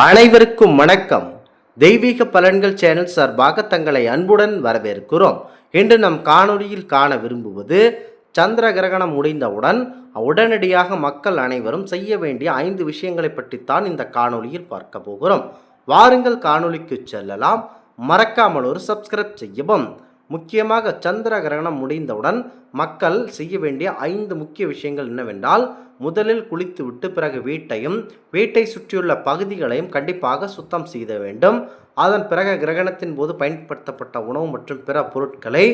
அனைவருக்கும் வணக்கம். தெய்வீக பலன்கள் சேனல் சார்பாக தங்களை அன்புடன் வரவேற்கிறோம். இன்று நம் காணொளியில் காண விரும்புவது சந்திர கிரகணம் முடிந்தவுடன் உடனடியாக மக்கள் அனைவரும் செய்ய வேண்டிய ஐந்து விஷயங்களை பற்றித்தான் இந்த காணொளியில் பார்க்க போகிறோம். வாருங்கள் காணொளிக்கு செல்லலாம். மறக்காமல் ஒரு சப்ஸ்கிரைப் செய்யவும். முக்கியமாக சந்திர கிரகணம் முடிந்தவுடன் மக்கள் செய்ய வேண்டிய ஐந்து முக்கிய விஷயங்கள் என்னவென்றால் முதலில் குளித்துவிட்டு பிறகு வீட்டையும் வீட்டை சுற்றியுள்ள பகுதிகளையும் கண்டிப்பாக சுத்தம் செய்த வேண்டும். அதன் பிறகு கிரகணத்தின் போது பயன்படுத்தப்பட்ட உணவு மற்றும் பிற பொருட்களை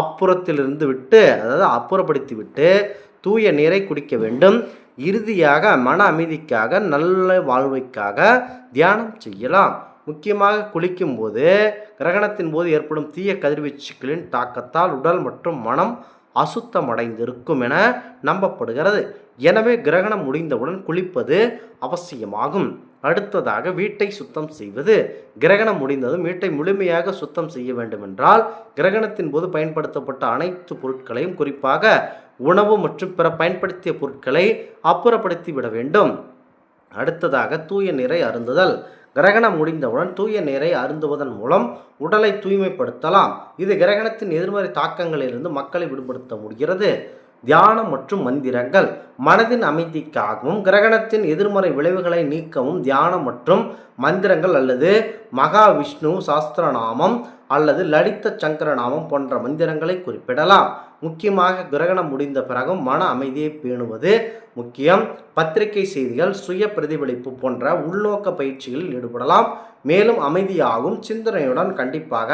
அப்புறத்திலிருந்து விட்டு அதாவது அப்புறப்படுத்தி விட்டு தூய நீரை குடிக்க வேண்டும். இறுதியாக மன அமைதிக்காக நல்ல வாழ்வைக்காக தியானம் செய்யலாம். முக்கியமாக குளிக்கும்போது கிரகணத்தின் போது ஏற்படும் தீய கதிர்வீச்சுகளின் தாக்கத்தால் உடல் மற்றும் மனம் அசுத்தமடைந்திருக்கும் என நம்பப்படுகிறது. எனவே கிரகணம் முடிந்தவுடன் குளிப்பது அவசியமாகும். அடுத்ததாக வீட்டை சுத்தம் செய்வது. கிரகணம் முடிந்ததும் வீட்டை முழுமையாக சுத்தம் செய்ய வேண்டுமென்றால் கிரகணத்தின் போது பயன்படுத்தப்பட்ட அனைத்து பொருட்களையும் குறிப்பாக உணவு மற்றும் பிற பயன்படுத்திய பொருட்களை அப்புறப்படுத்தி விட வேண்டும். அடுத்ததாக தூய நீரை அருந்துதல். கிரகணம் முடிந்தவுடன் தூய நீரை அருந்துவதன் மூலம் உடலை தூய்மைப்படுத்தலாம். இது கிரகணத்தின் எதிர்மறை தாக்கங்களிலிருந்து மக்களை விடுபடுத்த முடிகிறது. தியானம் மற்றும் மந்திரங்கள் மனதின் அமைதிக்காகவும் கிரகணத்தின் எதிர்மறை விளைவுகளை நீக்கவும் தியானம் மற்றும் மந்திரங்கள் அல்லது மகாவிஷ்ணு சாஸ்திரநாமம் அல்லது லலித சங்கரநாமம் போன்ற மந்திரங்களை குறிப்பிடலாம். முக்கியமாக கிரகணம் முடிந்த பிறகும் மன அமைதியை பேணுவது முக்கியம். பத்திரிகை செய்திகள் சுய பிரதிபலிப்பு போன்ற உள்நோக்க பயிற்சிகளில் ஈடுபடலாம். மேலும் அமைதியாகவும் சிந்தனையுடன் கண்டிப்பாக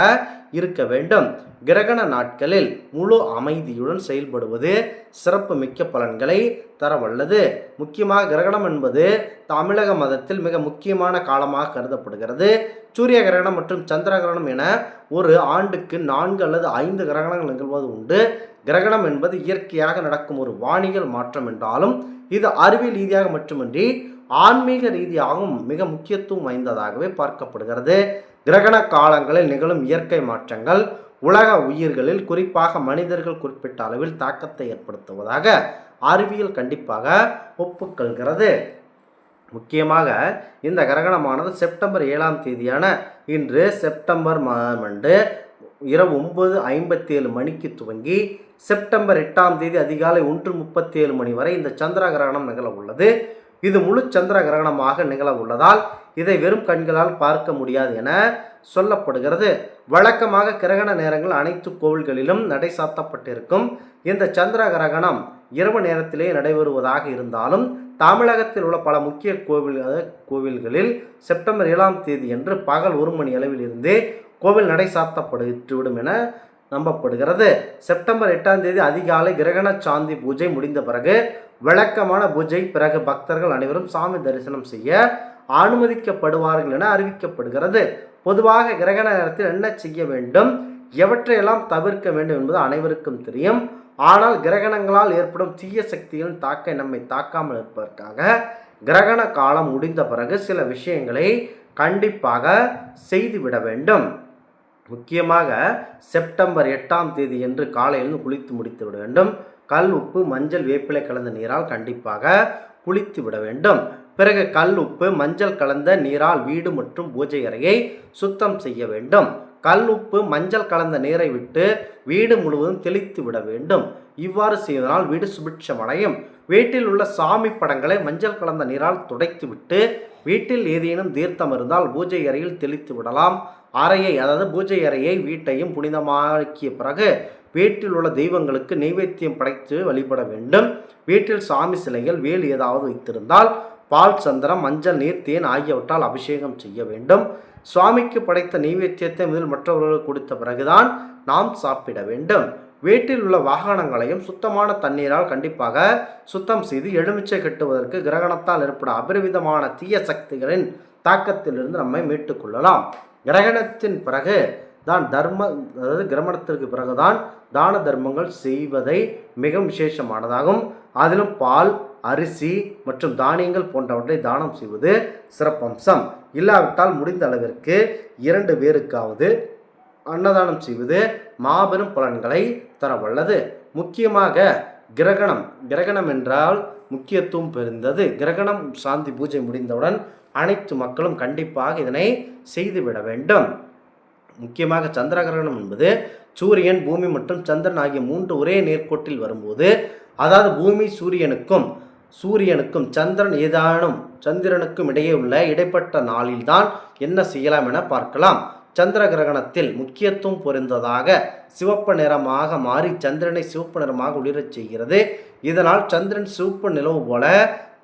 இருக்க வேண்டும். கிரகண நாட்களில் முழு அமைதியுடன் செயல்படுவது சிறப்பு மிக்க பலன்களை தரவல்லது. முக்கியமாக கிரகணம் என்பது தமிழக மதத்தில் மிக முக்கியமான காலமாக கருதப்படுகிறது. சூரிய கிரகணம் மற்றும் சந்திர கிரகணம் என ஒரு ஆண்டுக்கு நான்கு அல்லது ஐந்து கிரகணங்கள் நிகழ்வது உண்டு. கிரகணம் என்பது இயற்கையாக நடக்கும் ஒரு வானியல் மாற்றம் என்றாலும் இது அறிவியல் ரீதியாக மட்டுமின்றி ஆன்மீக ரீதியாகவும் மிக முக்கியத்துவம் வாய்ந்ததாகவே பார்க்கப்படுகிறது. கிரகண காலங்களில் நிகழும் இயற்கை மாற்றங்கள் உலக உயிர்களில் குறிப்பாக மனிதர்கள் குறிப்பிட்ட அளவில் தாக்கத்தை ஏற்படுத்துவதாக அறிவியல் கண்டிப்பாக ஒப்புக்கொள்கிறது. முக்கியமாக இந்த கிரகணமானது செப்டம்பர் ஏழாம் தேதியான இன்று செப்டம்பர் மாதம் அன்று இரவு ஒன்பது ஐம்பத்தி ஏழு மணிக்கு துவங்கி செப்டம்பர் எட்டாம் தேதி அதிகாலை ஒன்று முப்பத்தி ஏழு மணி வரை இந்த சந்திர கிரகணம் நிகழ உள்ளது. இது முழு சந்திர கிரகணமாக நிகழ உள்ளதால் இதை வெறும் கண்களால் பார்க்க முடியாது என சொல்லப்படுகிறது. வழக்கமாக கிரகண நேரங்கள் அனைத்து கோவில்களிலும் நடை சாத்தப்பட்டிருக்கும். இந்த சந்திர கிரகணம் இரவு நேரத்திலே நடைபெறுவதாக இருந்தாலும் தமிழகத்தில் உள்ள பல முக்கிய கோவில் கோவில்களில் செப்டம்பர் ஏழாம் தேதி என்று பகல் ஒரு மணி அளவில் இருந்து கோவில் நடை சாத்தப்பட்டுவிடும் என நம்பப்படுகிறது. செப்டம்பர் எட்டாம் தேதி அதிகாலை கிரகண சாந்தி பூஜை முடிந்த பிறகு விளக்கமான பூஜை பிறகு பக்தர்கள் அனைவரும் சாமி தரிசனம் செய்ய அனுமதிக்கப்படுவார்கள் என அறிவிக்கப்படுகிறது. பொதுவாக கிரகண நேரத்தில் என்ன செய்ய வேண்டும் எவற்றையெல்லாம் தவிர்க்க வேண்டும் என்பது அனைவருக்கும் தெரியும். ஆனால் கிரகணங்களால் ஏற்படும் தீய சக்திகளின் தாக்க நம்மை தாக்காமல் இருப்பதற்காக கிரகண காலம் முடிந்த பிறகு சில விஷயங்களை கண்டிப்பாக செய்துவிட வேண்டும். முக்கியமாக செப்டம்பர் எட்டாம் தேதி என்று காலையிலிருந்து குளித்து முடித்து விட வேண்டும். கல் உப்பு மஞ்சள் வேப்பிலை கலந்த நீரால் கண்டிப்பாக குளித்து விட வேண்டும். பிறகு கல் உப்பு மஞ்சள் கலந்த நீரால் வீடு மற்றும் பூஜை அறையை சுத்தம் செய்ய வேண்டும். கல் உப்பு மஞ்சள் கலந்த நீரை விட்டு வீடு முழுவதும் தெளித்து விட வேண்டும். இவ்வாறு செய்வதனால் வீடு சுபிட்சமடையும் வீட்டில் உள்ள சாமி படங்களை மஞ்சள் கலந்த நீரால் துடைத்து விட்டு வீட்டில் ஏதேனும் தீர்த்தம் இருந்தால் பூஜை அறையில் தெளித்து விடலாம். அறையை அதாவது பூஜை அறையை வீட்டையும் புனிதமாக்கிய பிறகு வீட்டில் உள்ள தெய்வங்களுக்கு நைவேத்தியம் படைத்து வழிபட வேண்டும். வீட்டில் சாமி சிலைகள் வேல் ஏதாவது வைத்திருந்தால் பால் சந்திரம் மஞ்சள் நீர் தேன் ஆகியவற்றால் அபிஷேகம் செய்ய வேண்டும். சுவாமிக்கு படைத்த நைவேத்தியத்தை முதல் மற்றவர்களுக்கு கொடுத்த பிறகுதான் நாம் சாப்பிட வேண்டும். வீட்டில் உள்ள வாகனங்களையும் சுத்தமான தண்ணீரால் கண்டிப்பாக சுத்தம் செய்து எலுமிச்சை கட்டுவதற்கு கிரகணத்தால் ஏற்படும் அபரிவிதமான தீய சக்திகளின் தாக்கத்திலிருந்து நம்மை மீட்டுக்கொள்ளலாம் கிரகணத்தின் பிறகு தான் தர்ம அதாவது கிரமணத்திற்கு பிறகுதான் தான தர்மங்கள் செய்வதை மிகவும் விசேஷமானதாகும். அதிலும் பால் அரிசி மற்றும் தானியங்கள் போன்றவற்றை தானம் செய்வது சிறப்பம்சம். இல்லாவிட்டால் முடிந்த அளவிற்கு இரண்டு பேருக்காவது அன்னதானம் செய்வது மாபெரும் பலன்களை தர வல்லது முக்கியமாக கிரகணம். கிரகணம் என்றால் முக்கியத்துவம் பெருந்தது கிரகணம் சாந்தி பூஜை முடிந்தவுடன் அனைத்து மக்களும் கண்டிப்பாக இதனை செய்துவிட வேண்டும். முக்கியமாக சந்திர கிரகணம் என்பது சூரியன் பூமி மற்றும் சந்திரன் ஆகிய மூன்று ஒரே நேர்கோட்டில் வரும்போது அதாவது பூமி சூரியனுக்கும் சூரியனுக்கும் சந்திரன் ஏதானும் சந்திரனுக்கும் இடையே உள்ள இடைப்பட்ட நாளில்தான் என்ன செய்யலாம் என பார்க்கலாம். சந்திர கிரகணத்தில் முக்கியத்துவம் பொருந்ததாக சிவப்பு நிறமாக மாறி சந்திரனை சிவப்பு நிறமாக ஒளிரச் செய்கிறது. இதனால் சந்திரன் சிவப்பு நிலவு போல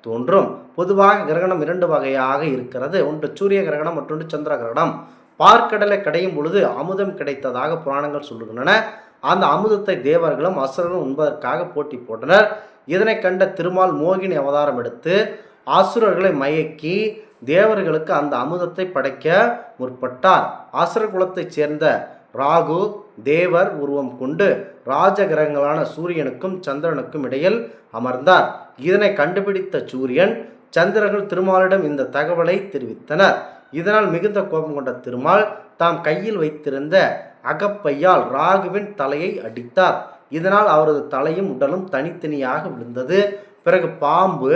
தோன்றும். பொதுவாக கிரகணம் இரண்டு வகையாக இருக்கிறது. ஒன்று சூரிய கிரகணம் மற்றொன்று சந்திர கிரகணம். பார்க்கடலை கடையும் பொழுது அமுதம் கிடைத்ததாக புராணங்கள் சொல்லுகின்றன. அந்த அமுதத்தை தேவர்களும் அசுரர்களும் உண்பதற்காக போட்டி போட்டனர். இதனை கண்ட திருமால் மோகினி அவதாரம் எடுத்து அசுரர்களை மயக்கி தேவர்களுக்கு அந்த அமுதத்தை படைக்க முற்பட்டார். அசுர குலத்தைச் சேர்ந்த ராகு தேவர் உருவம் கொண்டு ராஜ கிரகங்களான சூரியனுக்கும் சந்திரனுக்கும் இடையில் அமர்ந்தார். இதனை கண்டுபிடித்த சூரியன் சந்திரர்கள் திருமாலிடம் இந்த தகவலை தெரிவித்தனர். இதனால் மிகுந்த கோபம் கொண்ட திருமால் தாம் கையில் வைத்திருந்த அகப்பையால் ராகுவின் தலையை அடித்தார். இதனால் அவரது தலையும் உடலும் தனித்தனியாக விழுந்தது. பிறகு பாம்பு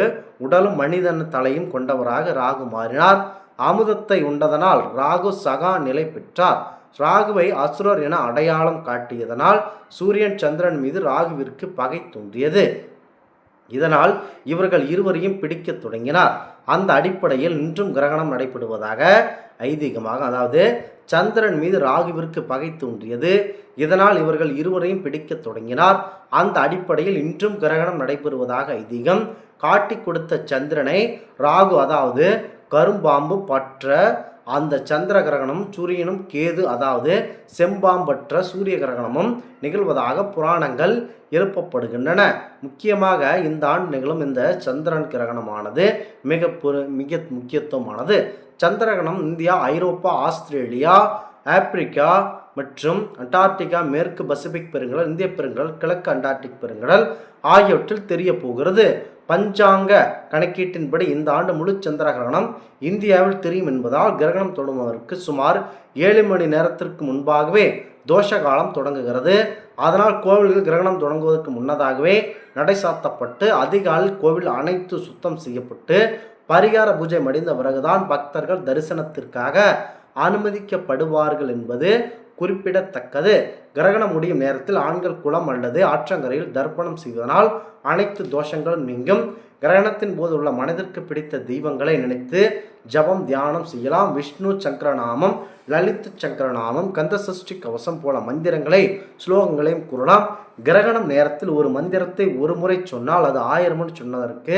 உடலும் மனிதன் தலையும் கொண்டவராக ராகு மாறினார். அமுதத்தை உண்டதனால் ராகு சகா நிலை பெற்றார். ராகுவை அசுரர் என அடையாளம் காட்டியதனால் சூரியன் சந்திரன் மீது ராகுவிற்கு பகை தோன்றியது. இதனால் இவர்கள் இருவரையும் பிடிக்கத் தொடங்கினார். அந்த அடிப்படையில் இன்றும் கிரகணம் நடைபெறுவதாக ஐதீகமாக அதாவது சந்திரன் மீது ராகுவிற்கு பகை தோன்றியது. இதனால் இவர்கள் இருவரையும் பிடிக்கத் தொடங்கினார். அந்த அடிப்படையில் இன்றும் கிரகணம் நடைபெறுவதாக ஐதீகம் காட்டி கொடுத்த சந்திரனை ராகு அதாவது கரும்பாம்பு பற்ற அந்த சந்திர கிரகணம் சூரியனும் கேது அதாவது செம்பாம்பற்ற சூரிய கிரகணமும் நிகழ்வதாக புராணங்கள் எழுப்பப்படுகின்றன. முக்கியமாக இந்த ஆண்டு நிகழும் இந்த சந்திரன் கிரகணமானது மிக மிக முக்கியத்துவமானது. சந்திரகிரகணம் இந்தியா ஐரோப்பா ஆஸ்திரேலியா ஆப்பிரிக்கா மற்றும் அண்டார்டிகா மேற்கு பசிபிக் பெருங்கடல் இந்திய பெருங்கடல் கிழக்கு அண்டார்டிக் பெருங்கடல் ஆகியவற்றில் தெரிய போகிறது. பஞ்சாங்க கணக்கீட்டின்படி இந்த ஆண்டு முழு சந்திர கிரகணம் இந்தியாவில் தெரியும் என்பதால் கிரகணம் தொடங்குவதற்கு சுமார் ஏழு மணி நேரத்திற்கு முன்பாகவே தோஷ காலம் தொடங்குகிறது. அதனால் கோவில்கள் கிரகணம் தொடங்குவதற்கு முன்னதாகவே நடை சாத்தப்பட்டு அதிகாலையில் கோவில் அனைத்து சுத்தம் செய்யப்பட்டு பரிகார பூஜை முடிந்த பிறகுதான் பக்தர்கள் தரிசனத்திற்காக அனுமதிக்கப்படுவார்கள் என்பது குறிப்பிடத்தக்கது. கிரகணம் முடியும் நேரத்தில் ஆண்கள் குளம் அல்லது ஆற்றங்கரையில் தர்ப்பணம் செய்வதனால் அனைத்து தோஷங்களும் நீங்கும். கிரகணத்தின் போது உள்ள மனதிற்கு பிடித்த தெய்வங்களை நினைத்து ஜபம் தியானம் செய்யலாம். விஷ்ணு சங்கரநாமம் லலித் சங்கரநாமம் கந்தசஷ்டி கவசம் போல மந்திரங்களை ஸ்லோகங்களையும் கூறலாம். கிரகணம் நேரத்தில் ஒரு மந்திரத்தை ஒரு முறை சொன்னால் அது ஆயிரம் சொன்னதற்கு